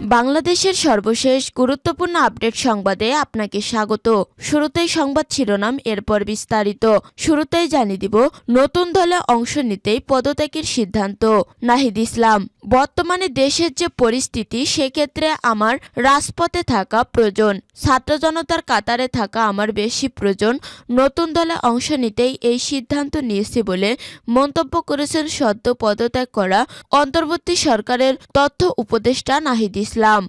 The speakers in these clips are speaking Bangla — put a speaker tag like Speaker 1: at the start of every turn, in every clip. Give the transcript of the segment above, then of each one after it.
Speaker 1: বাংলাদেশের সর্বশেষ গুরুত্বপূর্ণ আপডেট সংবাদে আপনাকে স্বাগত। শুরুতেই সংবাদ শিরোনাম, এরপর বিস্তারিত। শুরুতেই জানিয়ে দিব, নতুন দলে অংশ নিতেই পদত্যাগের সিদ্ধান্ত। নাহিদ ইসলাম, বর্তমানে দেশের যে পরিস্থিতি, সেক্ষেত্রে আমার রাজপথে থাকা প্রয়োজন। ছাত্র জনতার কাতারে থাকা আমার বেশি প্রয়োজন। নতুন দলে অংশ নিতেই এই সিদ্ধান্ত নিয়েছি বলে মন্তব্য করেছেন সদ্য পদত্যাগ করা অন্তর্বর্তী সরকারের তথ্য উপদেষ্টা নাহিদ ইসলাম।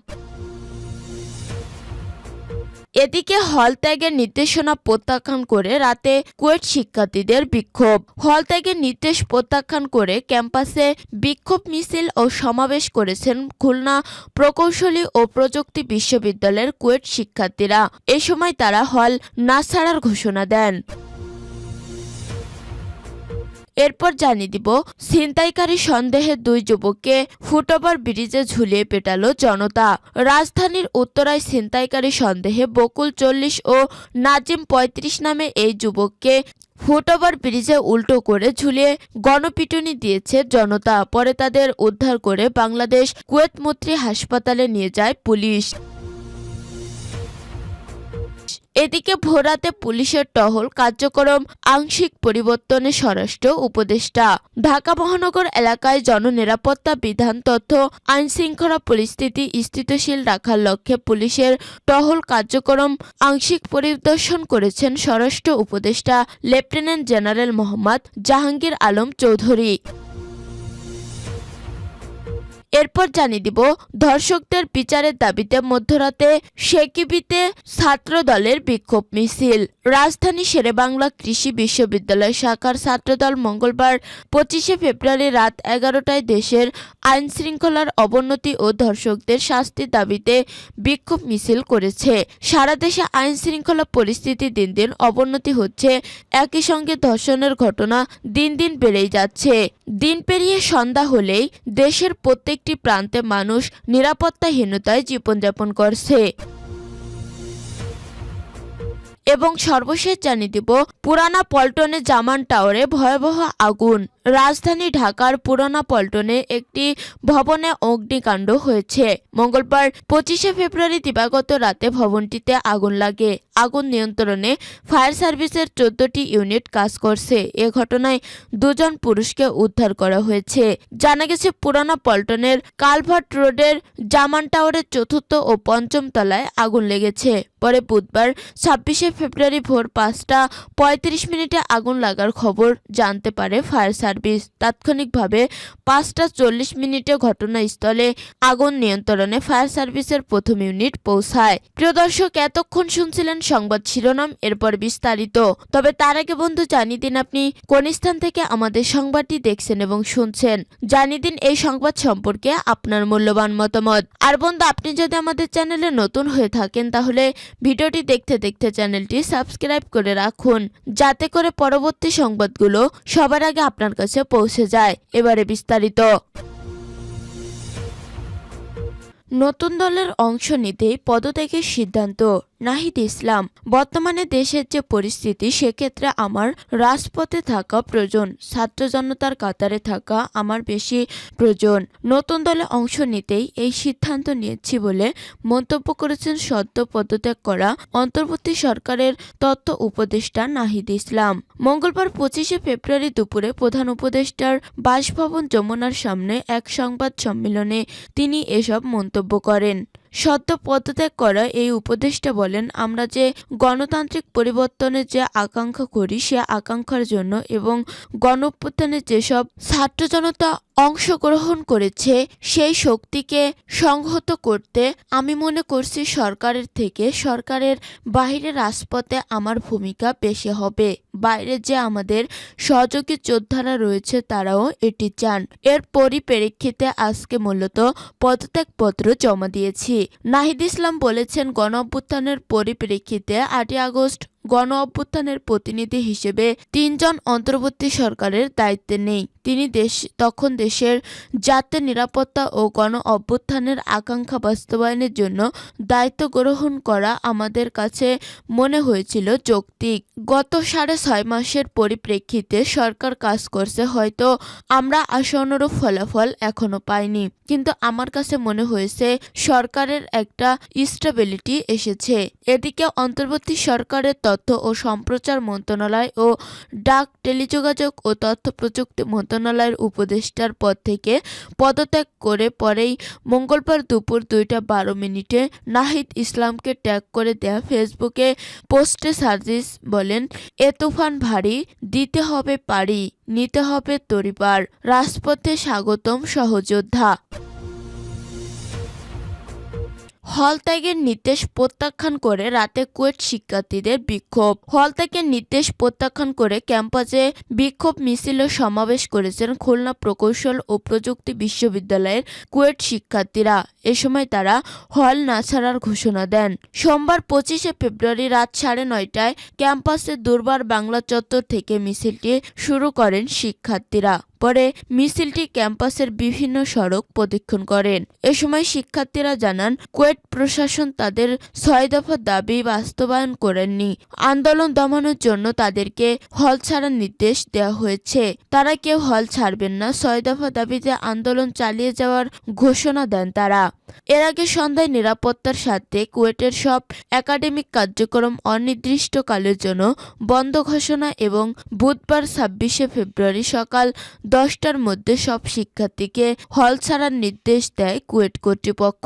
Speaker 1: এদিকে হল ত্যাগের নির্দেশনা প্রত্যাখ্যান করে রাতে কুয়েট শিক্ষার্থীদের বিক্ষোভ। হল ত্যাগের নির্দেশ প্রত্যাখ্যান করে ক্যাম্পাসে বিক্ষোভ মিছিল ও সমাবেশ করেছেন খুলনা প্রকৌশলী ও প্রযুক্তি বিশ্ববিদ্যালয়ের কুয়েট শিক্ষার্থীরা। এ সময় তারা হল না ছাড়ার ঘোষণা দেন। এরপর জানিয়ে দিব, ছিনতাইকারী সন্দেহে দুই যুবককে ফুটওভার ব্রিজে ঝুলিয়ে পেটালো জনতা। রাজধানীর উত্তরায় ছিনতাইকারী সন্দেহে বকুল চল্লিশ ও নাজিম পঁয়ত্রিশ নামে এই যুবককে ফুটওভার ব্রিজে উল্টো করে ঝুলিয়ে গণপিটুনি দিয়েছে জনতা। পরে তাদের উদ্ধার করে বাংলাদেশ কুয়েত মৈত্রী হাসপাতালে নিয়ে যায় পুলিশ। এদিকে ভোরাতে পুলিশের টহল কার্যক্রম আংশিক পরিবর্তনে স্বরাষ্ট্র উপদেষ্টা। ঢাকা মহানগর এলাকায় জননিরাপত্তা বিধান তথ্য, আইনশৃঙ্খলা পরিস্থিতি স্থিতিশীল রাখার লক্ষ্যে পুলিশের টহল কার্যক্রম আংশিক পরিদর্শন করেছেন স্বরাষ্ট্র উপদেষ্টা লেফটেন্যান্ট জেনারেল মোহাম্মদ জাহাঙ্গীর আলম চৌধুরী। এরপর জানিয়ে দিব ধর্ষকদের বিচারের দাবিতে মধ্যরাতে সেকিবিতে ছাত্র দলের বিক্ষোভ মিছিল। রাজধানী শেরেবাংলা কৃষি বিশ্ববিদ্যালয় শাখার ছাত্রদল মঙ্গলবার পঁচিশে ফেব্রুয়ারি রাত এগারোটায় দেশের আইন শৃঙ্খলার অবনতি ও ধর্ষকদের শাস্তির দাবিতে বিক্ষোভ মিছিল করেছে। সারা দেশে আইন শৃঙ্খলা পরিস্থিতি দিন দিন অবনতি হচ্ছে। একই সঙ্গে ধর্ষণের ঘটনা দিন দিন বেড়েই যাচ্ছে। দিন পেরিয়ে সন্ধ্যা হলেই দেশের প্রত্যেকটি প্রান্তে মানুষ নিরাপত্তাহীনতায় জীবনযাপন করছে। এবং সর্বশেষ জানিয়ে দিব পুরানা পল্টনে জামান টাওয়ারে ভয়াবহ আগুন। রাজধানী ঢাকার পুরানা পল্টনে একটি ভবনে অগ্নিকাণ্ড হয়েছে। মঙ্গলবার পঁচিশে ফেব্রুয়ারি দিবাগত রাতে ভবনটিতে আগুন লাগে। আগুন নিয়ন্ত্রণে ফায়ার সার্ভিসের চোদ্দটি ইউনিট কাজ করছে। এ ঘটনায় দুজন পুরুষকে উদ্ধার করা হয়েছে। জানা গেছে, পুরানা পল্টনের কালভার্ট রোডের জামান টাওয়ারের চতুর্থ ও পঞ্চম তলায় আগুন লেগেছে। পরে বুধবার ছাব্বিশে ফেব্রুয়ারি ভোর পাঁচটা পঁয়ত্রিশ মিনিটে আগুন লাগার খবর জানতে পারে ফায়ার সার্ভিস। তাৎক্ষণিকভাবে পাঁচটা চল্লিশ মিনিটে ঘটনাস্থলে আগুন নিয়ন্ত্রণে ফায়ার সার্ভিসের প্রথম ইউনিট পৌঁছায়। প্রিয় দর্শক, এতক্ষণ শুনছিলেন সংবাদ শিরোনাম, এরপর বিস্তারিত। তবে তার আগে বন্ধু, জানিয়ে দিন আপনি কোন স্থান থেকে আমাদের সংবাদটি দেখছেন এবং শুনছেন। জানিয়ে দিন এই সংবাদ সম্পর্কে আপনার মূল্যবান মতামত। আর বন্ধু, আপনি যদি আমাদের চ্যানেলে নতুন হয়ে থাকেন, তাহলে ভিডিওটি দেখতে দেখতে চ্যানেলটি সাবস্ক্রাইব করে রাখুন। যাতে করে পরবর্তী সংবাদগুলো সবার আগে আপনার কাছে পৌঁছে যায় এবারে বিস্তারিত। নতুন দলের অংশ নিতেই পদত্যাগের সিদ্ধান্ত। নাহিদ ইসলাম, বর্তমানে দেশের যে পরিস্থিতি, সেক্ষেত্রে আমার রাজপথে থাকা প্রয়োজন, ছাত্র জনতার কাতারে থাকা আমার বেশি প্রয়োজন। নতুন দলে অংশ নিতেই এই সিদ্ধান্ত নিয়েছি বলে মন্তব্য করেছেন সদ্য পদত্যাগ করা অন্তর্বর্তী সরকারের তথ্য উপদেষ্টা নাহিদ ইসলাম। মঙ্গলবার পঁচিশে ফেব্রুয়ারি দুপুরে প্রধান উপদেষ্টার বাসভবন যমুনার সামনে এক সংবাদ সম্মেলনে তিনি এসব মন্তব্য করেন। সদ্য পদত্যাগ করা এই উপদেষ্টা বলেন, আমরা যে গণতান্ত্রিক পরিবর্তনের যে আকাঙ্ক্ষা করি, সে আকাঙ্ক্ষার জন্য এবং গণঅভ্যুত্থানে যেসব ছাত্র জনতা অংশগ্রহণ করেছে, সেই শক্তিকে সংহত করতে আমি মনে করছি সরকারের থেকে সরকারের বাইরে রাজপথে আমার ভূমিকা বেশি হবে। বাইরে যে আমাদের সহযোগী যোদ্ধারা রয়েছে তারাও এটি চান। এর পরিপ্রেক্ষিতে আজকে মূলত পদত্যাগপত্র জমা দিয়েছি। নাহিদ ইসলাম বলেছেন, গণ অভ্যুত্থানের পরিপ্রেক্ষিতে আটই আগস্ট গণ অভ্যুত্থানের প্রতিনিধি হিসেবে তিনজন অন্তর্বর্তী সরকারের দায়িত্বে নেই। তিনি দেশ, তখন দেশের জাতীয় নিরাপত্তা ও গণ অভ্যুত্থানের আকাঙ্ক্ষা বাস্তবায়নের জন্য দায়িত্ব গ্রহণ করা আমাদের কাছে মনে হয়েছিল যৌক্তিক। গত সাড়ে ছয় মাসের পরিপ্রেক্ষিতে সরকার কাজ করছে, হয়তো আমরা আশানুরূপ ফলাফল এখনও পাইনি। কিন্তু আমার কাছে মনে হয়েছে, সরকারের একটা স্টেবিলিটি এসেছে। এদিকে অন্তর্বর্তী সরকারের তথ্য ও সম্প্রচার মন্ত্রণালয় ও ডাক টেলিযোগাযোগ ও তথ্য প্রযুক্তি মন্ত্রণালয়ের উপদেষ্টার পদ থেকে পদত্যাগ করে পরেই মঙ্গলবার দুপুর দুইটা বারো মিনিটে নাহিদ ইসলামকে ট্যাগ করে দেয়া ফেসবুকে পোস্টে সার্জিস বলেন, এ তুফান ভারী, দিতে হবে পারি, নিতে হবে তরিবার, রাজপথে স্বাগতম সহযোদ্ধা। হল ত্যাগের নির্দেশ প্রত্যাখ্যান করে রাতে কুয়েট শিক্ষার্থীদের বিক্ষোভ। হল ত্যাগের নির্দেশ প্রত্যাখ্যান করে ক্যাম্পাসে বিক্ষোভ মিছিল সমাবেশ করেছেন খুলনা প্রকৌশল ও প্রযুক্তি বিশ্ববিদ্যালয়ের কুয়েট শিক্ষার্থীরা। এ সময় তারা হল না ছাড়ার ঘোষণা দেন। সোমবার পঁচিশে ফেব্রুয়ারি রাত সাড়ে নয়টায় ক্যাম্পাসে দুর্বার বাংলা চত্বর থেকে মিছিলটি শুরু করেন শিক্ষার্থীরা। পরে মিছিলটি ক্যাম্পাসের বিভিন্ন সড়ক প্রদক্ষিণ করেন। এ সময় শিক্ষার্থীরা জানান, কুয়েট প্রশাসন তাদের ছয় দফা দাবি বাস্তবায়ন করেননি। আন্দোলন দমানোর জন্য তাদেরকে হল ছাড়ার নির্দেশ দেওয়া হয়েছে। তারা কেউ হল ছাড়বেন না। ছয় দফা দাবিতে আন্দোলন চালিয়ে যাওয়ার ঘোষণা দেন তারা। এর আগে সন্ধ্যায় নিরাপত্তার সাথে কুয়েটের সব একাডেমিক কার্যক্রম অনির্দিষ্টকালের জন্য বন্ধ ঘোষণা এবং বুধবার ছাব্বিশে ফেব্রুয়ারি সকাল দশটার মধ্যে সব শিক্ষার্থীকে হল ছাড়ার নির্দেশ দেয় কুয়েট কর্তৃপক্ষ।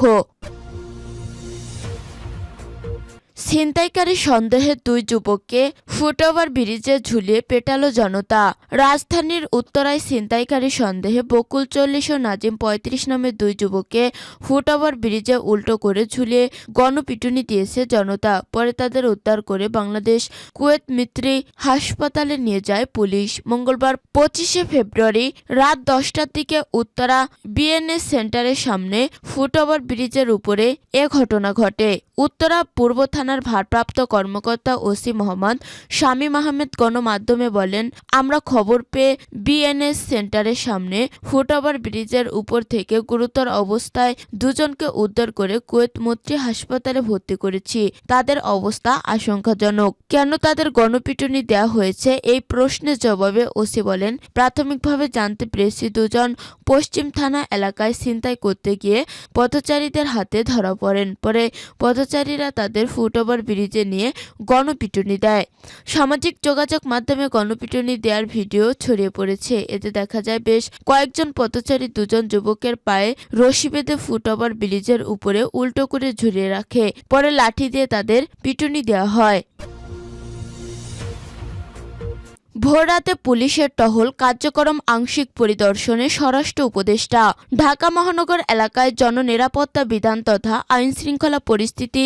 Speaker 1: ছিনতাইকারী সন্দেহে দুই যুবককে ফুটওভার ব্রিজে ঝুলিয়ে পেটালো জনতা। রাজধানীর উত্তরায় ছিনতাইকারী সন্দেহে বকুল চল্লিশ ও নাজিম পঁয়ত্রিশ নামে দুই যুবককে ফুটওভার ব্রিজে উল্টো করে ঝুলিয়ে গণপিটুনি দিয়েছে জনতা। পরে তাদের উদ্ধার করে বাংলাদেশ কুয়েত মিত্রি হাসপাতালে নিয়ে যায় পুলিশ। মঙ্গলবার পঁচিশে ফেব্রুয়ারি রাত দশটার দিকে উত্তরা বিএনএস সেন্টারের সামনে ফুটওভার ব্রিজের উপরে এ ঘটনা ঘটে। উত্তরা পূর্ব থানার ভারপ্রাপ্ত কর্মকর্তা ওসি মোহাম্মদ শামীম আহমেদ গণমাধ্যমে বলেন, আমরা খবর পেয়ে বিএনএস সেন্টারের সামনে ফুটওভার ব্রিজের উপর থেকে গুরুতর অবস্থায় দুজনকে উদ্ধার করে কুয়েত মৈত্রী হাসপাতালে ভর্তি করেছি। তাদের অবস্থা আশঙ্কাজনক। কেন তাদের গণপিটুনি দেওয়া হয়েছে? এই প্রশ্নের জবাবে ওসি বলেন, প্রাথমিকভাবে জানতে পেরেছি দুজন পশ্চিম থানা এলাকায় ছিনতাই করতে গিয়ে পথচারীদের হাতে ধরা পড়েন। পরে পথচারীরা তাদের ফুটওভার ব্রিজে নিয়ে গণপিটুনি দেয়। সামাজিক যোগাযোগ মাধ্যমে গণপিটুনি দেওয়ার ভিডিও ছড়িয়ে পড়েছে। এতে দেখা যায় বেশ কয়েকজন পথচারী দুজন যুবকের পায়ে রশি বেঁধে ফুটওভার ব্রিজের উপরে উল্টো করে ঝুলিয়ে রাখে। পরে লাঠি দিয়ে তাদের পিটুনি দেওয়া হয়। ভোররাতে পুলিশের টহল কার্যক্রম আংশিক পরিদর্শনে স্বরাষ্ট্র উপদেষ্টা। ঢাকা মহানগর এলাকায় জননিরাপত্তা বিধান তথা আইন শৃঙ্খলা পরিস্থিতি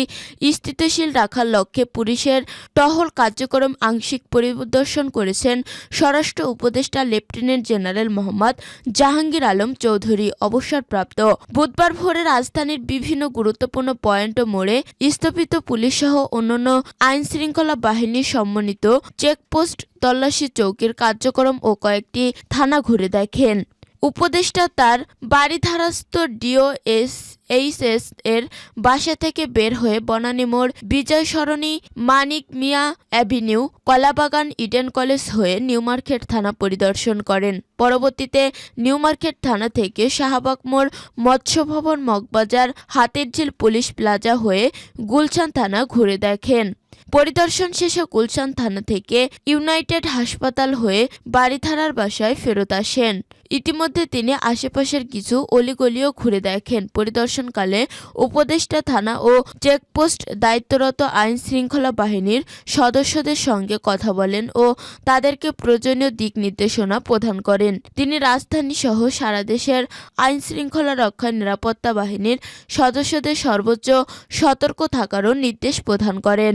Speaker 1: স্থিতিশীল রাখার লক্ষ্যে পুলিশের টহল কার্যক্রম আংশিক পরিদর্শন করেছেন স্বরাষ্ট্র উপদেষ্টা লেফটেন্যান্ট জেনারেল মোহাম্মদ জাহাঙ্গীর আলম চৌধুরী, অবসরপ্রাপ্ত। বুধবার ভোরে রাজধানীর বিভিন্ন গুরুত্বপূর্ণ পয়েন্ট মোড়ে স্থপিত পুলিশসহ অন্যান্য আইন শৃঙ্খলা বাহিনীর সমন্বিত চেকপোস্ট তল্লাশি চৌকির কার্যক্রম ও কয়েকটি থানা ঘুরে দেখেন। উপদেষ্টা তার বাড়িধারাস্থ ডিও এস এইচএস এর বাসা থেকে বের হয়ে বনানী মোড় Bijoy Sarani Manik Mia avenue, Kalabagan Eden college হয়ে নিউমার্কেট থানা পরিদর্শন করেন। পরবর্তীতে নিউমার্কেট থানা থেকে শাহবাগ মোড় মৎস্য ভবন মগবাজার হাতিরঝিল পুলিশ প্লাজা হয়ে গুলশান থানা ঘুরে দেখেন। পরিদর্শন শেষে গুলশান থানা থেকে ইউনাইটেড হাসপাতাল হয়ে বাড়িধারার বাসায় ফেরত আসেন। ইতিমধ্যে তিনি আশেপাশের কিছু অলিগলিও ঘুরে দেখেন। পরিদর্শনকালে উপদেষ্টা থানা ও চেকপোস্ট দায়িত্বরত আইন শৃঙ্খলা বাহিনীর সদস্যদের সঙ্গে কথা বলেন ও তাদেরকে প্রয়োজনীয় দিক নির্দেশনা প্রদান করেন। তিনি রাজধানী সহ সারা দেশের আইন শৃঙ্খলা রক্ষা নিরাপত্তা বাহিনীর সদস্যদের সর্বোচ্চ সতর্ক থাকারও নির্দেশ প্রদান করেন।